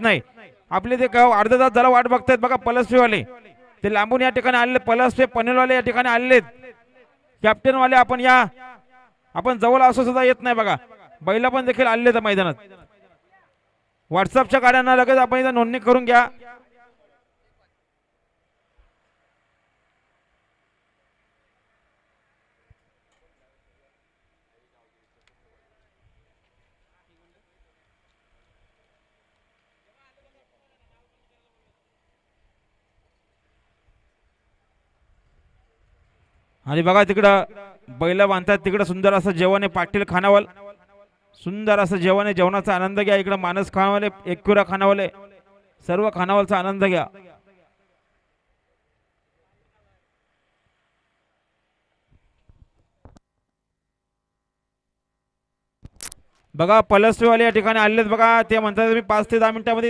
येत नाही. आपले ते गाव अर्धा तास झाला वाट बघतायत बघा पलसवेवाले. ते लांबून या ठिकाणी आलेले पलसवे पनेलवाले या ठिकाणी आलेत कॅप्टनवाले आपण या. आपण जवळ असं सुद्धा येत नाही बघा. बैला पण देखील आलेले आहेत मैदानात. व्हॉट्सअपच्या गाड्यांना लगेच आपण इथं नोंदणी करून घ्या. आणि बघा तिकडं बैल बांधतात. तिकडं सुंदर असं जेवण आहे पाटील खानावल. सुंदर असं जेवण आहे. जेवणाचा आनंद घ्या. इकडं मानस खानावाले एकुरा खानावले सर्व खानावलचा आनंद घ्या. बघा पलसवेवाले या ठिकाणी आलेत. बघा ते म्हणतात मी पाच ते दहा मिनिटामध्ये